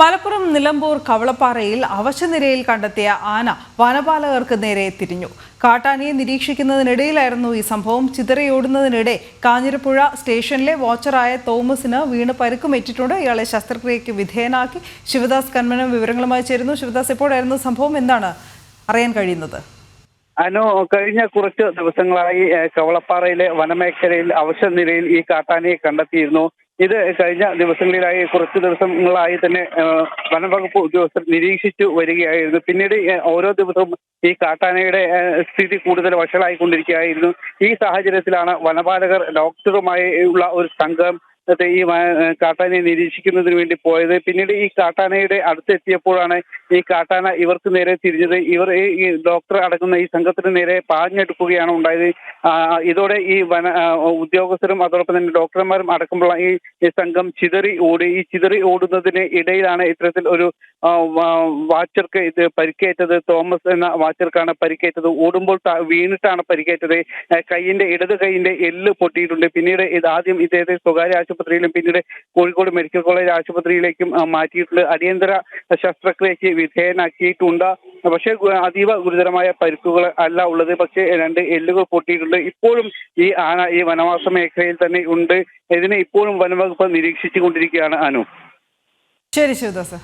മലപ്പുറം നിലമ്പൂർ കവളപ്പാറയിൽ അവശനിലയിൽ കണ്ടെത്തിയ ആന വനപാലകർക്ക് നേരെ തിരിഞ്ഞു. കാട്ടാനയെ നിരീക്ഷിക്കുന്നതിനിടയിലായിരുന്നു ഈ സംഭവം. ചിതറയോടുന്നതിനിടെ കാഞ്ഞിരപ്പുഴ സ്റ്റേഷനിലെ വാച്ചറായ തോമസിന് വീണ് പരുക്കുമേറ്റിട്ടുണ്ട്. ഇയാളെ ശസ്ത്രക്രിയയ്ക്ക് വിധേയനാക്കി. ശിവദാസ് കന്മനം വിവരങ്ങളുമായി ചേരുന്നു. ശിവദാസ് എപ്പോഴായിരുന്നു സംഭവം? എന്താണ് അറിയാൻ കഴിയുന്നത്? അനോ കഴിഞ്ഞ കുറച്ച് ദിവസങ്ങളായി കവളപ്പാറയിലെ വനമേഖലയിൽ അവശ നിലയിൽ ഈ കാട്ടാനയെ കണ്ടെത്തിയിരുന്നു. ഇത് കഴിഞ്ഞ ദിവസങ്ങളിലായി കുറച്ച് ദിവസങ്ങളായി തന്നെ വനംവകുപ്പ് ഉദ്യോഗസ്ഥർ നിരീക്ഷിച്ചു വരികയായിരുന്നു. പിന്നീട് ഓരോ ദിവസവും ഈ കാട്ടാനയുടെ സ്ഥിതി കൂടുതൽ വഷളായിക്കൊണ്ടിരിക്കുകയായിരുന്നു. ഈ സാഹചര്യത്തിലാണ് വനപാലകർ ഡോക്ടറുമായി ഉള്ള ഒരു സംഘം ഇന്നത്തെ ഈ കാട്ടാനയെ നിരീക്ഷിക്കുന്നതിന് വേണ്ടി പോയത്. പിന്നീട് ഈ കാട്ടാനയുടെ അടുത്തെത്തിയപ്പോഴാണ് ഈ കാട്ടാന ഇവർക്ക് നേരെ തിരിഞ്ഞത്. ഇവർ ഈ ഡോക്ടർ അടങ്ങുന്ന ഈ സംഘത്തിന് നേരെ പാഞ്ഞെടുക്കുകയാണ് ഉണ്ടായത്. ഇതോടെ ഈ വന ഉദ്യോഗസ്ഥരും അതോടൊപ്പം തന്നെ ഡോക്ടർമാരും അടക്കമുള്ള ഈ സംഘം ചിതറി ഓടി. ഈ ചിതറി ഓടുന്നതിന് ഇടയിലാണ് ഇത്തരത്തിൽ ഒരു വാച്ചർക്ക് ഇത് പരിക്കേറ്റത്. തോമസ് എന്ന വാച്ചർക്കാണ് പരിക്കേറ്റത്. ഓടുമ്പോൾ വീണിട്ടാണ് പരിക്കേറ്റത്. കൈയിന്റെ ഇടത് കൈയിന്റെ എല്ല് പൊട്ടിയിട്ടുണ്ട്. പിന്നീട് ഇത് ആദ്യം ഇദ്ദേഹത്തെ സ്വകാര്യ ആശുപത്രിയിലും പിന്നീട് കോഴിക്കോട് മെഡിക്കൽ കോളേജ് ആശുപത്രിയിലേക്കും മാറ്റിയിട്ടുണ്ട് അടിയന്തര ശസ്ത്രക്രിയയ്ക്ക് വിധേയനാക്കിയിട്ടുണ്ട്. പക്ഷേ അതീവ ഗുരുതരമായ പരിക്കുകൾ അല്ല ഉള്ളത്. പക്ഷേ രണ്ട് എല്ലുകൾ പൊട്ടിയിട്ടുണ്ട്. ഇപ്പോഴും ഈ ആന ഈ വനവാസ മേഖലയിൽ തന്നെ ഉണ്ട്. ഇതിനെ ഇപ്പോഴും വനവകുപ്പ് നിരീക്ഷിച്ചുകൊണ്ടിരിക്കുകയാണ് അനു. ശരി ശിവദാസ്